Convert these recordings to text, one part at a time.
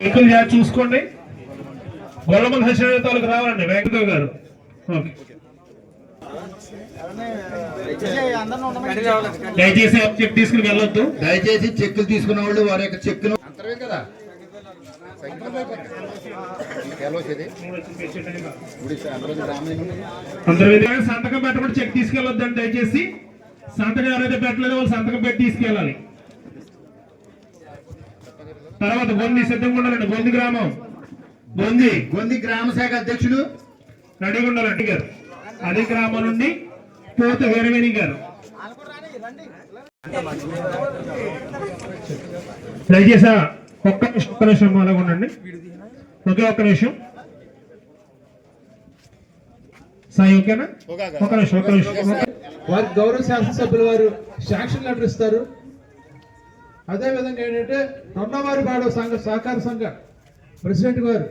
జాగ్రత్త చూసుకోండి? గొల్లమల సత్యనారాయణ తాలూకు రావాలండి వెంకటరావు గారు. దయచేసి చెక్ తీసుకుని వెళ్ళొద్దు. దయచేసి చెక్కులు తీసుకున్న వాళ్ళు వారి యొక్క చెక్కును కదా? సంతకం పెట్టకుండా చెక్ తీసుకెళ్ళొద్దండి దయచేసి. సంతకం ఎవరైతే పెట్టలేదో వాళ్ళు సంతకం పెట్టి తీసుకెళ్ళాలి. తర్వాత బొంది సిద్ధంగా ఉండాలండి బొంది గ్రామం. బొంది గొంది గ్రామ శాఖ అధ్యక్షుడు? ఉండాలండి గారు. అదే గ్రామం నుండి పోత వీరవేణి గారు. దయచేసి ఒక్క నిమిషం ఒక్క నిమిషం అలాగ ఉండండి. ఒకే ఒక్క నిమిషం. సాయి ఓకేనా? ఒక్క నిమిషం ఒక్క నిమిషం. వారి గౌరవ శాసనసభ్యుల వారు శాంక్షన్ లెటర్ ఇస్తారు. అదే విధంగా ఏంటంటే రొన్నవారి బాడు సంఘ సహకార సంఘ ప్రెసిడెంట్ గారు.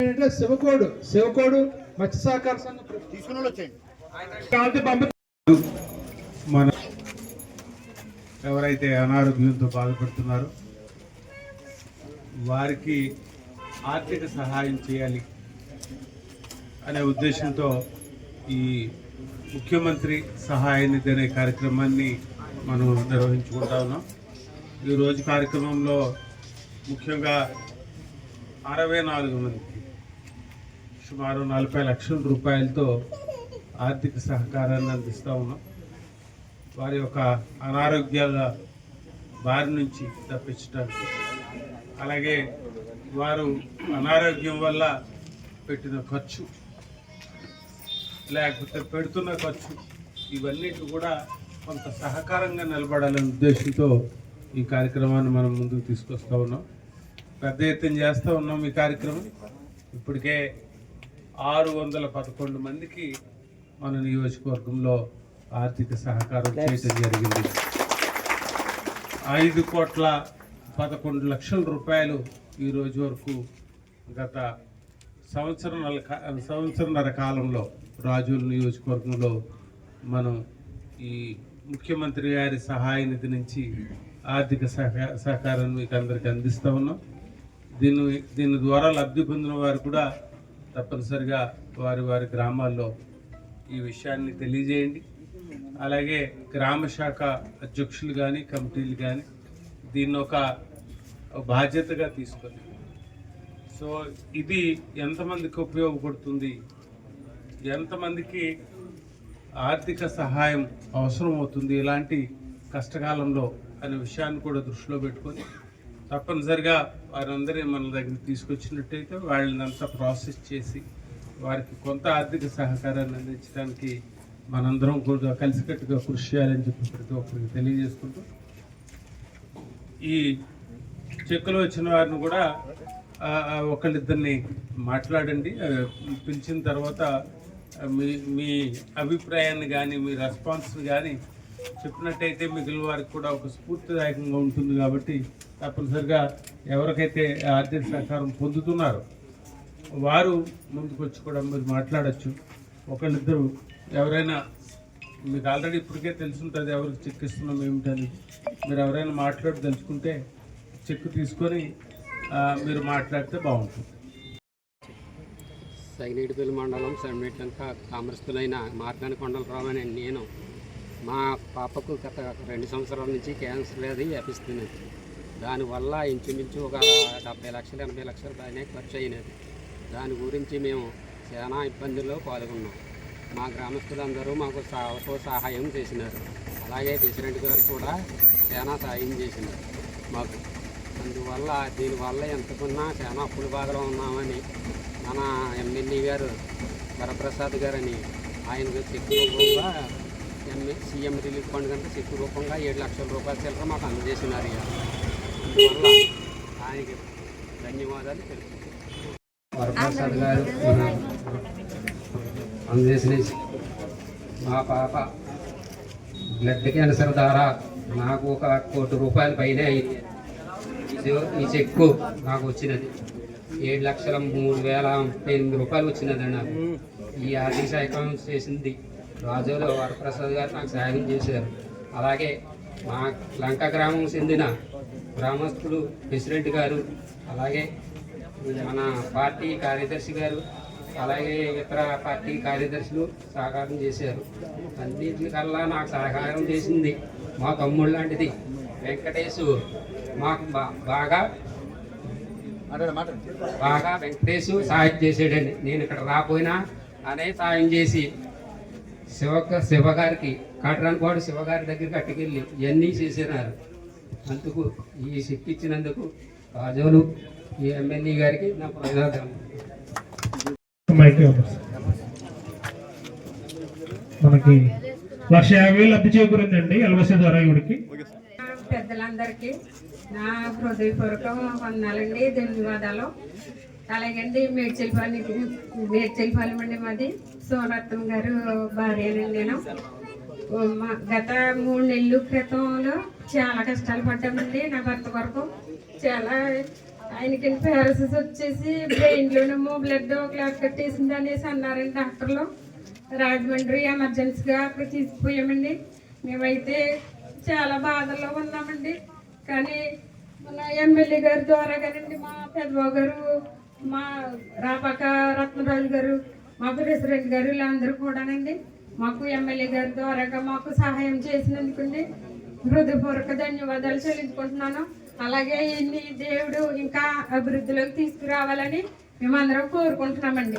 ఏంటంటే శివకోడు శివకోడు మత్స్య సహకార సంఘం మన ఎవరైతే అనారోగ్యంతో బాధపడుతున్నారో వారికి ఆర్థిక సహాయం చేయాలి అనే ఉద్దేశంతో ఈ ముఖ్యమంత్రి సహాయ నిధి అనే కార్యక్రమాన్ని మనం నిర్వహించుకుంటా ఉన్నాం. ఈ రోజు కార్యక్రమంలో ముఖ్యంగా అరవై నాలుగు మందికి సుమారు నలభై లక్షల రూపాయలతో ఆర్థిక సహకారాన్ని అందిస్తూ ఉన్నాం. వారి యొక్క అనారోగ్యాల బారి నుంచి తప్పించడానికి. అలాగే వారు అనారోగ్యం వల్ల పెట్టిన ఖర్చు లేకపోతే పెడుతున్న ఖర్చు ఇవన్నిటి కూడా కొంత సహకారంగా నిలబడాలనే ఉద్దేశంతో ఈ కార్యక్రమాన్ని మనం ముందుకు తీసుకొస్తా ఉన్నాం. పెద్ద ఎత్తున చేస్తూ ఉన్నాం ఈ కార్యక్రమం. ఇప్పటికే ఆరు వందల పదకొండు మందికి మన నియోజకవర్గంలో ఆర్థిక సహకారం చేయటం జరిగింది. ఐదు కోట్ల పదకొండు లక్షల రూపాయలు ఈ రోజు వరకు గత సంవత్సరం సంవత్సరంన్నర కాలంలో రాజుల నియోజకవర్గంలో మనం ఈ ముఖ్యమంత్రి గారి సహాయ నిధి నుంచి ఆర్థిక సహకార సహకారాన్ని మీకు అందరికీ అందిస్తూ ఉన్నాం. దీని దీని ద్వారా లబ్ధి పొందిన వారు కూడా తప్పనిసరిగా వారి వారి గ్రామాల్లో ఈ విషయాన్ని తెలియజేయండి. అలాగే గ్రామ శాఖ అధ్యక్షులు కానీ కమిటీలు కానీ దీన్ని ఒక బాధ్యతగా తీసుకొని. సో ఇది ఎంతమందికి ఉపయోగపడుతుంది? ఎంతమందికి ఆర్థిక సహాయం అవసరం అవుతుంది ఇలాంటి కష్టకాలంలో అనే విషయాన్ని కూడా దృష్టిలో పెట్టుకొని తప్పనిసరిగా వారందరినీ మన దగ్గర తీసుకొచ్చినట్టయితే వాళ్ళని అంతా ప్రాసెస్ చేసి వారికి కొంత ఆర్థిక సహకారాన్ని అందించడానికి మనందరం కూడా కలిసికట్టుగా కృషి చేయాలని చెప్పి ప్రతి ఒక్కరికి తెలియజేసుకుంటూ ఈ చెక్కులు వచ్చిన వారిని కూడా ఒకళ్ళిద్దరిని మాట్లాడండి. పిలిచిన తర్వాత మీ మీ అభిప్రాయాన్ని కానీ మీ రెస్పాన్స్ని కానీ చెప్పినట్టయితే మిగిలిన వారికి కూడా ఒక స్ఫూర్తిదాయకంగా ఉంటుంది కాబట్టి తప్పనిసరిగా ఎవరికైతే ఆర్థిక సహకారం పొందుతున్నారో వారు ముందుకొచ్చి కూడా మీరు మాట్లాడచ్చు. ఒకళ్ళిద్దరు ఎవరైనా మీకు ఆల్రెడీ ఇప్పటికే తెలుసుంటుంది ఎవరికి చెక్ ఇస్తున్నాం ఏమిటని. మీరు ఎవరైనా మాట్లాడి తెలుసుకుంటే చెక్ తీసుకొని మీరు మాట్లాడితే బాగుంటుంది. సైనేటిపల్లి మండలం సెమిట్లంక కామరస్తులైన మార్గాని కొండలరావు అనే నేను మా పాపకు గత రెండు సంవత్సరాల నుంచి క్యాన్సర్ వ్యాధి వ్యాపిస్తున్నది దానివల్ల ఇంచుమించు ఒక డెబ్బై లక్షలు ఎనభై లక్షలు పైనే ఖర్చు అయినది. దాని గురించి మేము చాలా ఇబ్బందుల్లో పాల్గొన్నాం. మా గ్రామస్తులందరూ మాకు సాకు సహాయం చేసినారు. అలాగే ప్రెసిడెంట్ గారు కూడా చాలా సహాయం చేసినారు మాకు. అందువల్ల దీనివల్ల ఎంతకున్నా చాలా అప్పుల బాధలో ఉన్నామని మన ఎమ్మెల్యే గారు వరప్రసాద్ గారని ఆయనకు చెప్పిన రూపంగా ఎంఏ సీఎం రిలీఫ్ ఫండ్ కనుక చెక్ రూపంగా ఏడు లక్షల రూపాయల చిల్లర మాకు అందజేసినారు ఇక. అందువల్ల ఆయనకి ధన్యవాదాలు తెలుపుతున్నాను వరప్రసాద్ గారు అందజేసిన మా పాప బ్లడ్ క్యాన్సర్ ద్వారా నాకు ఒక కోటి రూపాయల పైనే ఈ చెక్కు నాకు వచ్చినది. ఏడు లక్షల మూడు వేల ముప్పై ఎనిమిది రూపాయలు వచ్చినదండి నాకు ఈ ఆర్థిక సహాయం చేసింది రాజుల వరప్రసాద్ గారు నాకు సహాయం చేశారు. అలాగే మా లంక గ్రామం చెందిన గ్రామస్తులు ప్రెసిడెంట్ గారు అలాగే మన పార్టీ కార్యదర్శి గారు అలాగే ఇతర పార్టీ కార్యదర్శులు సహకారం చేశారు. అన్నింటికల్లా నాకు సహకారం చేసింది మా తమ్ముడు లాంటిది వెంకటేశు. మాకు బాగా బాగా వెంకటేశు సాయం చేసాడండి నేను ఇక్కడ రాపోయినా అనే సాయం చేసి శివ శివగారికి కాటరానిపాడు శివగారి దగ్గరికి అట్టుకెళ్ళి ఇవన్నీ చేసినారు. అందుకు ఈ శక్తి ఇచ్చినందుకు రాజోలు ఈ ఎమ్మెల్యే గారికి నా ప్రజాదరణ. మనకి లక్ష యాభై వేలు లబ్ధి చేకూరిందండి ఎల్వసి ద్వారా ఇవిడికి పెద్దలందరికీ నా హృదయపూర్వక వందనాలండి ధన్యవాదాలు. అలాగండి మేడ్చల్పాలి మేడ్చల్పాలెం అండి మాది. సోనరత్నం గారు భార్యనండి నేను. గత మూడు నెలల క్రితంలో చాలా కష్టాలు పడ్డామండి నా భర్త కొరకు. చాలా ఆయనకి పారసిస్ వచ్చేసి బ్రెయిన్లోనేమో బ్లడ్ క్లాట్ కట్టేసింది అనేసి అన్నారండి డాక్టర్లు. రాజమండ్రి ఎమర్జెన్సీగా అక్కడ తీసుకుపోయామండి. మేమైతే చాలా బాధల్లో ఉన్నామండి. కానీ మన ఎమ్మెల్యే గారి ద్వారా కానండి మా పెద్దబాబు గారు మా రాపాక రత్నరాజు గారు మా రెడ్డి గారు వీళ్ళందరూ కూడానండి. మాకు ఎమ్మెల్యే గారి ద్వారాగా మాకు సహాయం చేసినందుకండి హృదయపూర్వక ధన్యవాదాలు చెల్లించుకుంటున్నాను. అలాగే ఇన్ని దేవుడు ఇంకా అభివృద్ధిలోకి తీసుకురావాలని మేమందరం కోరుకుంటున్నామండి.